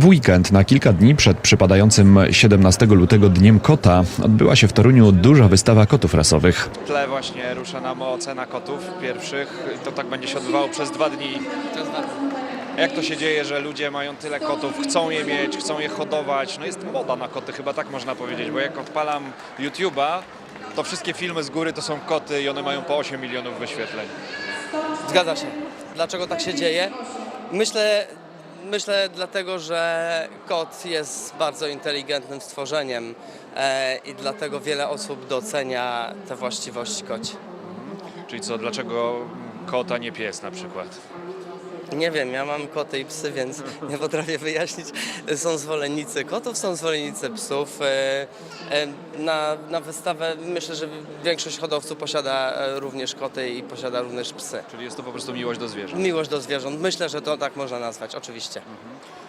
W weekend na kilka dni przed przypadającym 17 lutego Dniem Kota odbyła się w Toruniu duża wystawa kotów rasowych. W tle właśnie rusza nam ocena kotów pierwszych. To tak będzie się odbywało przez dwa dni. Jak to się dzieje, że ludzie mają tyle kotów, chcą je mieć, chcą je hodować? No jest moda na koty, chyba tak można powiedzieć, bo jak odpalam YouTube'a, to wszystkie filmy z góry to są koty i one mają po 8 milionów wyświetleń. Zgadza się. Dlaczego tak się dzieje? Myślę, myślę dlatego, że kot jest bardzo inteligentnym stworzeniem e, i dlatego wiele osób docenia te właściwości koci. Czyli co, dlaczego kota nie pies na przykład? Nie wiem, ja mam koty i psy, więc nie potrafię wyjaśnić. Są zwolennicy kotów, są zwolennicy psów. Na, na wystawę myślę, że większość hodowców posiada e, również koty i posiada również psy. Czyli jest to po prostu miłość do zwierząt. Miłość do zwierząt, myślę, że to tak można nazwać, oczywiście.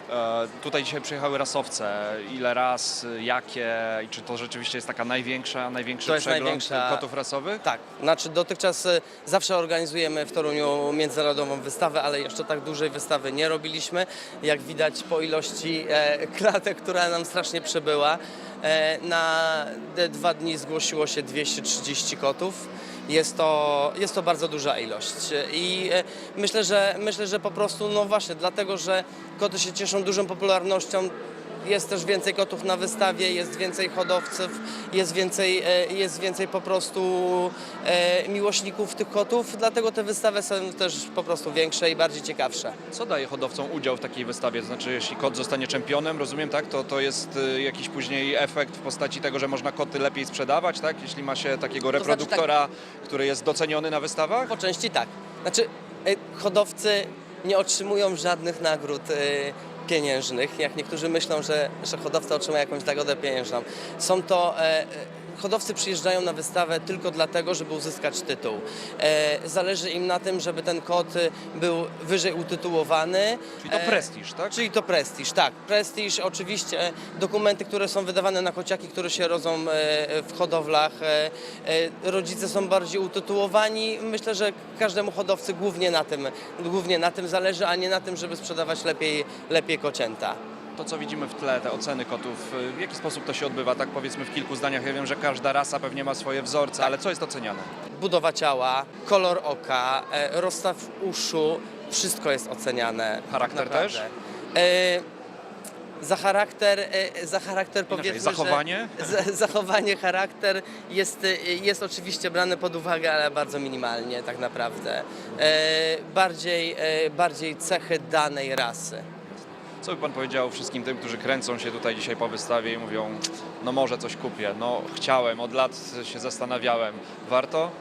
E, tutaj dzisiaj przyjechały rasowce. Ile ras, jakie i czy to rzeczywiście jest taka największa, największy To jest przegląd największa- kotów rasowych? Tak, znaczy dotychczas e, zawsze organizujemy w Toruniu międzynarodową wystawę, ale jeszcze tak dużej wystawy nie robiliśmy. Jak widać po ilości e, klatek, która nam strasznie przybyła, na te dwa dni zgłosiło się 230 kotów. Jest to, jest to bardzo duża ilość i e, myślę, że myślę, że po prostu, no właśnie, dlatego, że koty się cieszą dużą popularnością, jest też więcej kotów na wystawie, jest więcej hodowców, jest więcej, e, jest więcej po prostu e, miłośników tych kotów, dlatego te wystawy są też po prostu większe i bardziej ciekawsze. Co daje hodowcom udział w takiej wystawie? To znaczy, jeśli kot zostanie czempionem, rozumiem, tak, to, to jest y, jakiś później efekt w postaci tego, że można koty lepiej sprzedawać, tak? Jeśli ma się takiego znaczy reproduktora, który jest doceniony na wystawach? Po części tak. Znaczy, e, hodowcy nie otrzymują żadnych nagród e, pieniężnych, jak niektórzy myślą, że, że hodowca otrzyma jakąś nagrodę pieniężną. Są to e, e, hodowcy przyjeżdżają na wystawę tylko dlatego, żeby uzyskać tytuł. E, zależy im na tym, żeby ten kot e, był wyżej utytułowany. Czyli to E, prestiż, tak? Czyli to prestiż, tak. Prestiż, oczywiście dokumenty, które są wydawane na kociaki, które się rodzą e, w hodowlach. e, e, Rodzice są bardziej utytułowani. Myślę, że każdemu hodowcy głównie na tym, głównie na tym zależy, a nie na tym, żeby sprzedawać lepiej, lepiej kocięta. To, co widzimy w tle, te oceny kotów, y, w jaki sposób to się odbywa? Tak powiedzmy w kilku zdaniach. Ja wiem, że każda rasa pewnie ma swoje wzorce, ale co jest oceniane? Budowa ciała, kolor oka, e, rozstaw uszu, wszystko jest oceniane. Charakter Naprawdę. też? Za charakter, e, za charakter Inaczej, powiedzmy, zachowanie? Że za- zachowanie, charakter jest, jest oczywiście brane pod uwagę, ale bardzo minimalnie tak naprawdę. E, bardziej, bardziej cechy danej rasy. Co by Pan powiedział wszystkim tym, którzy kręcą się tutaj dzisiaj po wystawie i mówią, no może coś kupię, no chciałem, od lat się zastanawiałem. Warto?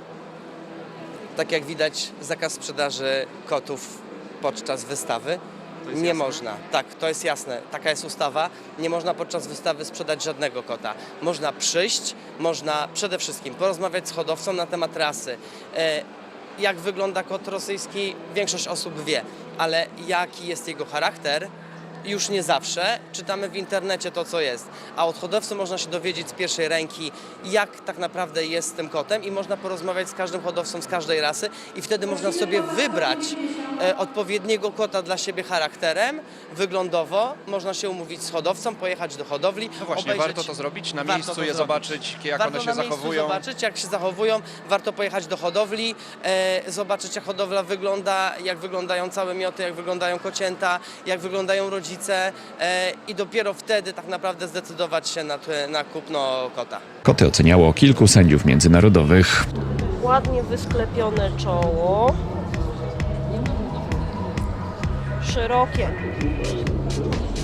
Tak jak widać, zakaz sprzedaży kotów podczas wystawy. Nie jasne. można, tak, to jest jasne, taka jest ustawa. Nie można podczas wystawy sprzedać żadnego kota. Można przyjść, można przede wszystkim porozmawiać z hodowcą na temat rasy. E, jak wygląda kot rosyjski, większość osób wie, ale jaki jest jego charakter, już nie zawsze. Czytamy w internecie to, co jest. A od hodowcy można się dowiedzieć z pierwszej ręki, jak tak naprawdę jest z tym kotem i można porozmawiać z każdym hodowcą z każdej rasy i wtedy można sobie wybrać e, odpowiedniego kota dla siebie charakterem, wyglądowo. Można się umówić z hodowcą, pojechać do hodowli. No właśnie, obejrzeć- warto to zrobić na Warto miejscu, je zrobić. zobaczyć, jak Warto one się na zachowują. zobaczyć, jak się zachowują. Warto pojechać do hodowli, e, zobaczyć jak hodowla wygląda, jak wyglądają całe mioty, jak wyglądają kocięta, jak wyglądają rodzice e, i dopiero wtedy tak naprawdę zdecydować się na, na kupno kota. Koty oceniało kilku sędziów międzynarodowych. ładnie wysklepione czoło, szerokie,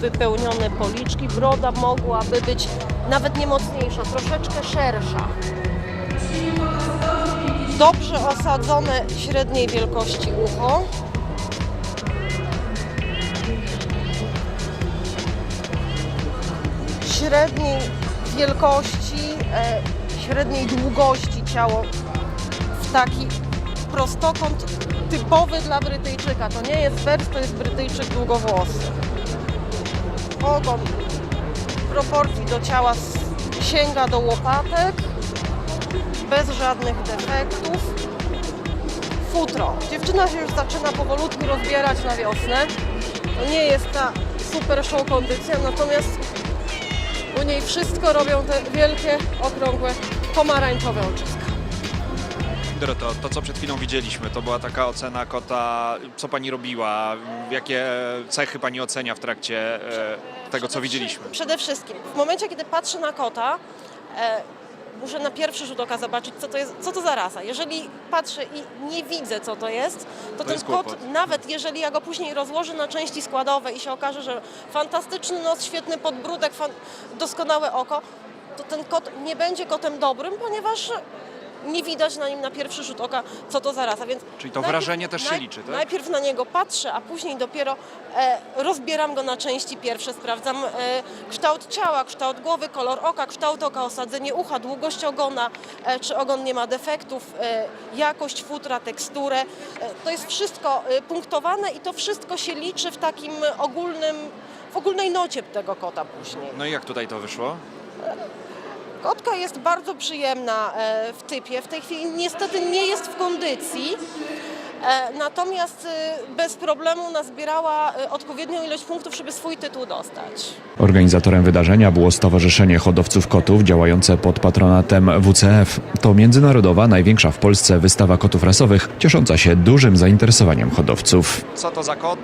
wypełnione policzki. Broda mogłaby być nawet nie mocniejsza, troszeczkę szersza. Dobrze osadzone średniej wielkości ucho. Średniej wielkości, e, średniej długości ciało w taki prostokąt typowy dla Brytyjczyka. To nie jest Bers, to jest Brytyjczyk długowłosy. Ogon proporcji do ciała sięga do łopatek, bez żadnych defektów. Futro. Dziewczyna się już zaczyna powolutku rozbierać na wiosnę. To nie jest ta super show kondycja, natomiast u niej wszystko robią te wielkie, okrągłe, pomarańczowe oczyska. Doroto, to co przed chwilą widzieliśmy, to była taka ocena kota, co pani robiła, jakie cechy pani ocenia w trakcie e, tego, co widzieliśmy. Przede wszystkim, w momencie, kiedy patrzę na kota, e, muszę na pierwszy rzut oka zobaczyć, co to, jest, co to za rasa. Jeżeli patrzę i nie widzę, co to jest, to, ten jest kot, kłopot. nawet jeżeli ja go później rozłożę na części składowe i się okaże, że fantastyczny nos, świetny podbródek, doskonałe oko, to ten kot nie będzie kotem dobrym, ponieważ nie widać na nim na pierwszy rzut oka, co to za rasa. Więc Czyli to wrażenie też się liczy, tak? Najpierw na niego patrzę, a później dopiero e, rozbieram go na części pierwsze. Sprawdzam e, kształt ciała, kształt głowy, kolor oka, kształt oka, osadzenie ucha, długość ogona, e, czy ogon nie ma defektów, e, jakość futra, teksturę. E, to jest wszystko e, punktowane i to wszystko się liczy w takim ogólnym, w ogólnej nocie tego kota później. No i jak tutaj to wyszło? Kotka jest bardzo przyjemna e, w typie. W tej chwili niestety nie jest w kondycji. E, Natomiast e, bez problemu nazbierała odpowiednią ilość punktów, żeby swój tytuł dostać. Organizatorem wydarzenia było Stowarzyszenie Hodowców Kotów działające pod patronatem WCF. To międzynarodowa, największa w Polsce wystawa kotów rasowych, ciesząca się dużym zainteresowaniem hodowców. Co to za kot?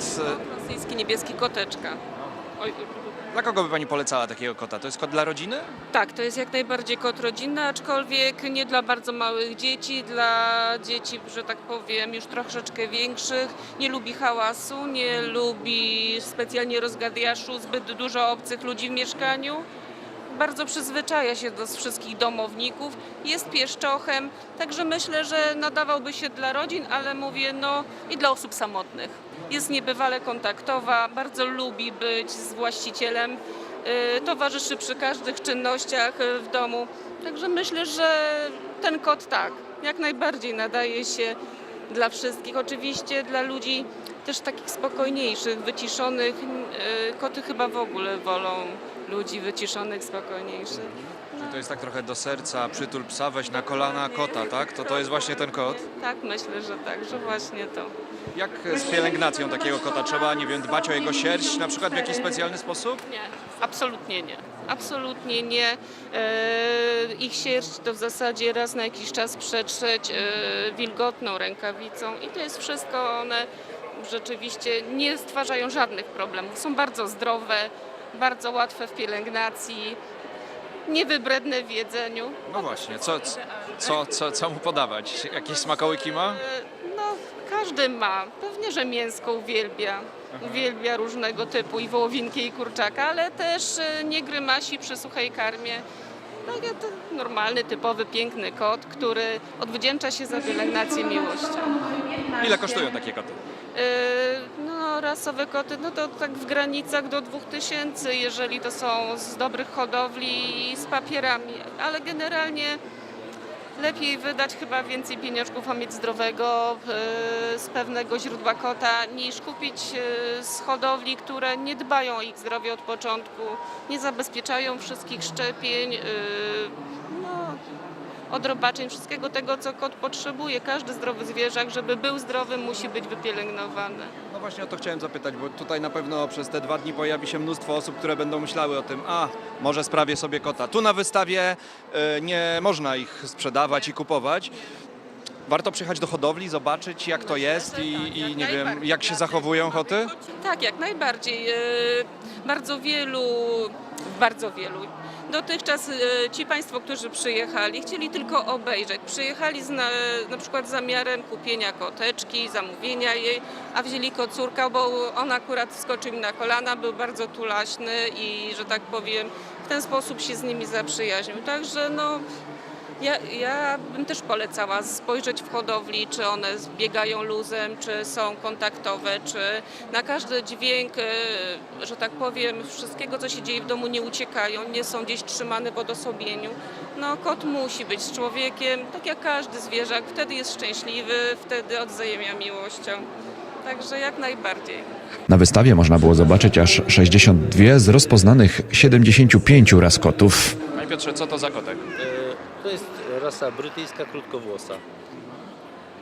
rosyjski niebieski koteczka. Oj, Dla kogo by pani polecała takiego kota? To jest kot dla rodziny? tak, to jest jak najbardziej kot rodzinny, aczkolwiek nie dla bardzo małych dzieci, dla dzieci, że tak powiem, już troszeczkę większych. Nie lubi hałasu, nie lubi specjalnie rozgadiaszu, zbyt dużo obcych ludzi w mieszkaniu. Bardzo przyzwyczaja się do wszystkich domowników, jest pieszczochem, także myślę, że nadawałby się dla rodzin, ale mówię, no i dla osób samotnych. Jest niebywale kontaktowa, bardzo lubi być z właścicielem, y, towarzyszy przy każdych czynnościach y, w domu. Także myślę, że ten kot tak, jak najbardziej nadaje się dla wszystkich. Oczywiście dla ludzi też takich spokojniejszych, wyciszonych. y, Koty chyba w ogóle wolą ludzi wyciszonych, spokojniejszych. Czyli to jest tak trochę do serca, przytul psa, weź na kolana kota, tak? To to jest właśnie ten kot. Tak, myślę, że tak, że właśnie to. Jak z pielęgnacją takiego kota? Trzeba, nie wiem, dbać o jego sierść na przykład w jakiś specjalny sposób? Nie, absolutnie nie. Absolutnie nie. E, ich sierść to w zasadzie raz na jakiś czas przetrzeć e, wilgotną rękawicą i to jest wszystko. One rzeczywiście nie stwarzają żadnych problemów. Są bardzo zdrowe, bardzo łatwe w pielęgnacji, niewybredne w jedzeniu. No właśnie, co, co, co, co mu podawać? Jakieś smakołyki ma? No, każdy ma. Pewnie, że mięsko uwielbia. Uwielbia różnego typu i wołowinki, i kurczaka, ale też e, nie grymasi przy suchej karmie. No, ja to normalny, typowy, piękny kot, który odwdzięcza się za pielęgnację miłością. Ile kosztują takie koty? E, Rasowe koty, no to tak w granicach do 2000, jeżeli to są z dobrych hodowli i z papierami, ale generalnie lepiej wydać chyba więcej pieniążków, a mieć zdrowego, e, z pewnego źródła kota, niż kupić e, z hodowli, które nie dbają o ich zdrowie od początku, nie zabezpieczają wszystkich szczepień, no, odrobaczeń, wszystkiego tego, co kot potrzebuje. Każdy zdrowy zwierzak, żeby był zdrowy, musi być wypielęgnowany. No właśnie o to chciałem zapytać, bo tutaj na pewno przez te dwa dni pojawi się mnóstwo osób, które będą myślały o tym, a może sprawię sobie kota. Tu na wystawie e, nie można ich sprzedawać i kupować. Warto przyjechać do hodowli, zobaczyć jak to jest i, tak, i nie wiem, jak się zachowują koty. Tak, jak najbardziej. E, Bardzo wielu, bardzo wielu. Dotychczas e, ci Państwo, którzy przyjechali, chcieli tylko obejrzeć. Przyjechali z na, na przykład zamiarem kupienia koteczki, zamówienia jej, a wzięli kocurka, bo on akurat skoczył im na kolana, był bardzo tulaśny i, że tak powiem, w ten sposób się z nimi zaprzyjaźnił. Także no, ja, ja bym też polecała spojrzeć w hodowli, czy one biegają luzem, czy są kontaktowe, czy na każdy dźwięk, e, że tak powiem, wszystkiego, co się dzieje w domu, nie uciekają, nie są gdzieś trzymane w odosobieniu. No, kot musi być z człowiekiem, tak jak każdy zwierzak, wtedy jest szczęśliwy, wtedy odzajemia miłością. Także jak najbardziej. Na wystawie można było zobaczyć aż 62 z rozpoznanych 75 ras kotów. Panie Piotrze, co to za kotek? To jest rasa brytyjska krótkowłosa.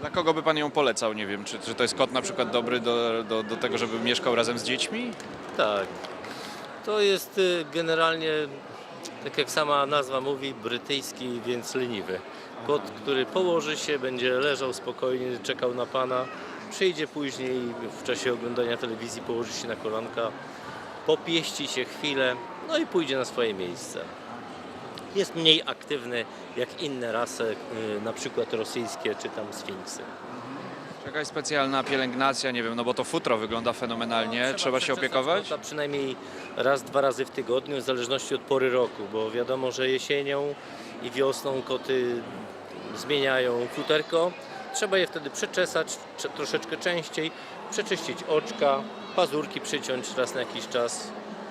Dla kogo by pan ją polecał? Nie wiem, czy, czy to jest kot na przykład dobry do, do, do tego, żeby mieszkał razem z dziećmi? Tak. To jest y, generalnie, tak jak sama nazwa mówi, brytyjski, więc leniwy. Kot, który położy się, będzie leżał spokojnie, czekał na pana, przyjdzie później w czasie oglądania telewizji, położy się na kolanka, popieści się chwilę, no i pójdzie na swoje miejsce. Jest mniej aktywny jak inne rasy, y, na przykład rosyjskie czy tam sfinksy. Jakaś specjalna pielęgnacja, nie wiem, no bo to futro wygląda fenomenalnie, trzeba, się przeczesać opiekować? kota przynajmniej raz, dwa razy w tygodniu, w zależności od pory roku, bo wiadomo, że jesienią i wiosną koty zmieniają futerko. Trzeba je wtedy przeczesać cze- troszeczkę częściej, przeczyścić oczka, pazurki przyciąć raz na jakiś czas.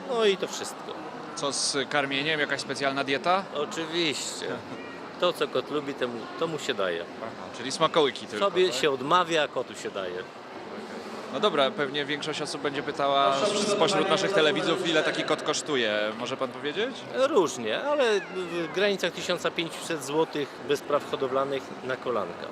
No i to wszystko. Co z karmieniem? Jakaś specjalna dieta? Oczywiście. To, co kot lubi, temu, to mu się daje. Czyli smakołyki tylko, Sobie tak? się odmawia, a kotu się daje. No dobra, pewnie większość osób będzie pytała spośród naszych telewidzów, ile taki kot kosztuje. Może pan powiedzieć? Różnie, ale w granicach 1500 zł bez praw hodowlanych na kolanka.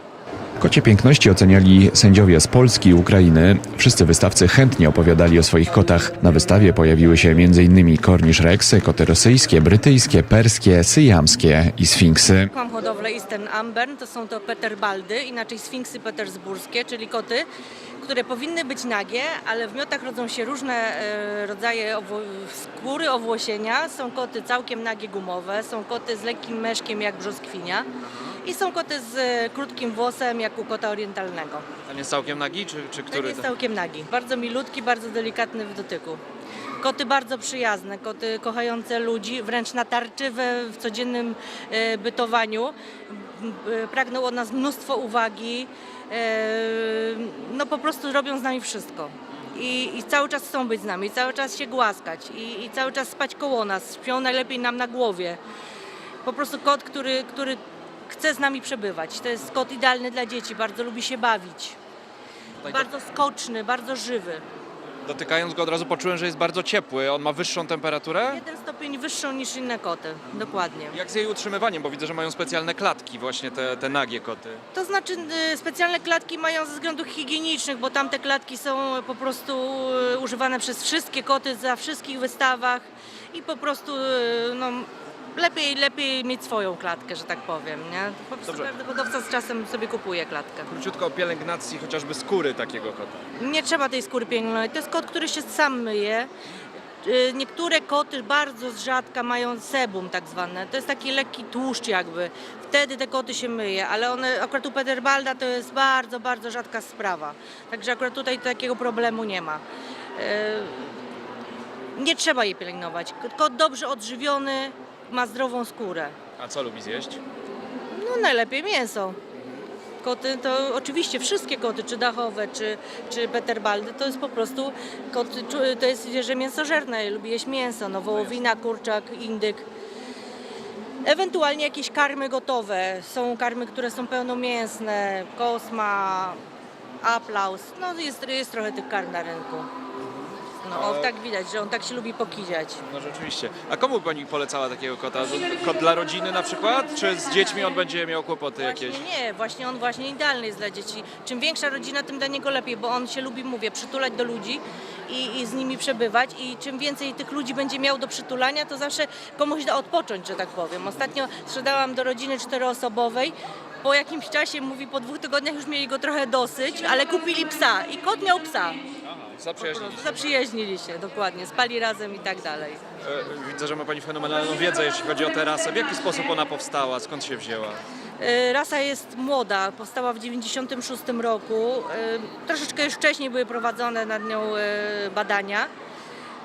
Kocie piękności oceniali sędziowie z Polski i Ukrainy. Wszyscy wystawcy chętnie opowiadali o swoich kotach. Na wystawie pojawiły się m.in. kornisz reksy, koty rosyjskie, brytyjskie, perskie, syjamskie i sfinksy. Mam hodowlę Eastern Ambern, to są to peterbaldy, inaczej sfinksy petersburskie, czyli koty, które powinny być nagie, ale w miotach rodzą się różne e, rodzaje owo- skóry, owłosienia. Są koty całkiem nagie gumowe, są koty z lekkim meszkiem jak brzoskwinia i są koty z e, krótkim włosem jak u kota orientalnego. Ten jest całkiem nagi, czy, czy Ten który? jest to- całkiem nagi, bardzo milutki, bardzo delikatny w dotyku. Koty bardzo przyjazne, koty kochające ludzi, wręcz natarczywe w codziennym e, bytowaniu. E, Pragną od nas mnóstwo uwagi, e, no po prostu robią z nami wszystko. I, I cały czas chcą być z nami, cały czas się głaskać i, i cały czas spać koło nas, śpią najlepiej nam na głowie. Po prostu kot, który, który chce z nami przebywać. To jest kot idealny dla dzieci, bardzo lubi się bawić. Tutaj Bardzo skoczny, bardzo żywy. Dotykając go od razu poczułem, że jest bardzo ciepły. On ma wyższą temperaturę? Jeden stopień wyższą niż inne koty, dokładnie. Jak z jej utrzymywaniem, bo widzę, że mają specjalne klatki, właśnie te, te nagie koty. To znaczy y, specjalne klatki mają ze względów higienicznych, bo tamte klatki są po prostu y, używane przez wszystkie koty za wszystkich wystawach i po prostu y, no, lepiej, lepiej mieć swoją klatkę, że tak powiem. Nie? Po prostu Dobrze. każdy hodowca z czasem sobie kupuje klatkę. Króciutko o pielęgnacji chociażby skóry takiego kota. Nie trzeba tej skóry pielęgnować. To jest kot, który się sam myje. Y, Niektóre koty bardzo z rzadka mają sebum tak zwane. To jest taki lekki tłuszcz jakby. Wtedy te koty się myje, ale one, akurat u Peterbalda to jest bardzo, bardzo rzadka sprawa. Także akurat tutaj takiego problemu nie ma. Y, Nie trzeba jej pielęgnować. Kot dobrze odżywiony ma zdrową skórę. A co lubi zjeść? No najlepiej mięso. Koty to oczywiście wszystkie koty, czy dachowe, czy, czy peterbaldy, to jest po prostu czu- to jest zwierzę mięsożerne, lubi jeść mięso, no wołowina, kurczak, indyk. Ewentualnie jakieś karmy gotowe. Są karmy, które są pełnomięsne, kosma, aplaus. No jest, jest trochę tych karm na rynku. No o, tak widać, że on tak się lubi pokiziać. No rzeczywiście. A komu pani polecała takiego kota? Kot dla rodziny na przykład? Czy z dziećmi on będzie miał kłopoty jakieś? Właśnie nie, właśnie on właśnie idealny jest dla dzieci. Czym większa rodzina, tym dla niego lepiej, bo on się lubi, mówię, przytulać do ludzi i, i z nimi przebywać i czym więcej tych ludzi będzie miał do przytulania, to zawsze komuś da odpocząć, że tak powiem. Ostatnio sprzedałam do rodziny czteroosobowej, po jakimś czasie, mówi, po dwóch tygodniach już mieli go trochę dosyć, ale kupili psa i kot miał psa. Zaprzyjaźnili się. Zaprzyjaźnili się, dokładnie, spali razem i tak dalej. E, Widzę, że ma pani fenomenalną wiedzę, jeśli chodzi o tę rasę. W jaki sposób ona powstała? Skąd się wzięła? E, Rasa jest młoda, powstała w 1996 roku. E, Troszeczkę już wcześniej były prowadzone nad nią e, badania,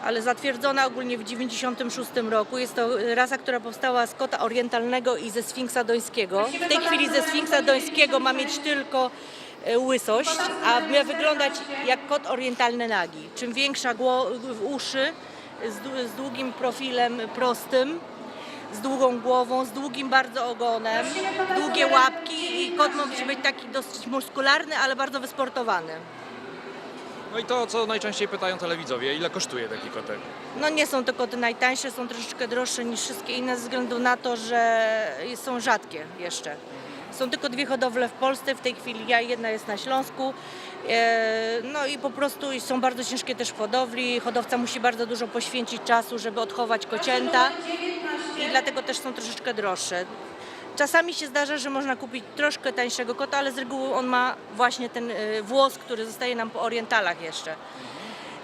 ale zatwierdzona ogólnie w 1996 roku. Jest to rasa, która powstała z kota orientalnego i ze sfinksa dońskiego. W tej chwili ze sfinksa dońskiego ma mieć tylko łysość, a ma wyglądać jak kot orientalny nagi. Czym większa uszy, z, z długim profilem prostym, z długą głową, z długim bardzo ogonem, długie łapki i kot musi być taki dosyć muskularny, ale bardzo wysportowany. No i to, co najczęściej pytają telewidzowie, ile kosztuje taki kotek? No nie są to koty najtańsze, są troszeczkę droższe niż wszystkie inne ze względu na to, że są rzadkie jeszcze. Są tylko dwie hodowle w Polsce, w tej chwili ja jedna jest na Śląsku. E, No i po prostu są bardzo ciężkie też w hodowli. Hodowca musi bardzo dużo poświęcić czasu, żeby odchować kocięta i dlatego też są troszeczkę droższe. Czasami się zdarza, że można kupić troszkę tańszego kota, ale z reguły on ma właśnie ten e, włos, który zostaje nam po orientalach jeszcze.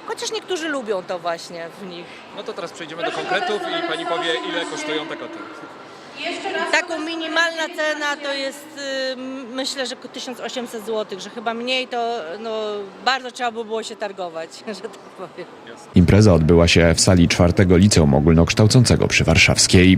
Chociaż niektórzy lubią to właśnie w nich. No to teraz przejdziemy do konkretów i pani powie, ile kosztują te koty. Taką minimalna cena to jest y, myślę, że 1800 zł, że chyba mniej to no, bardzo trzeba by było się targować, że tak powiem. Impreza odbyła się w sali czwartego liceum ogólnokształcącego przy Warszawskiej.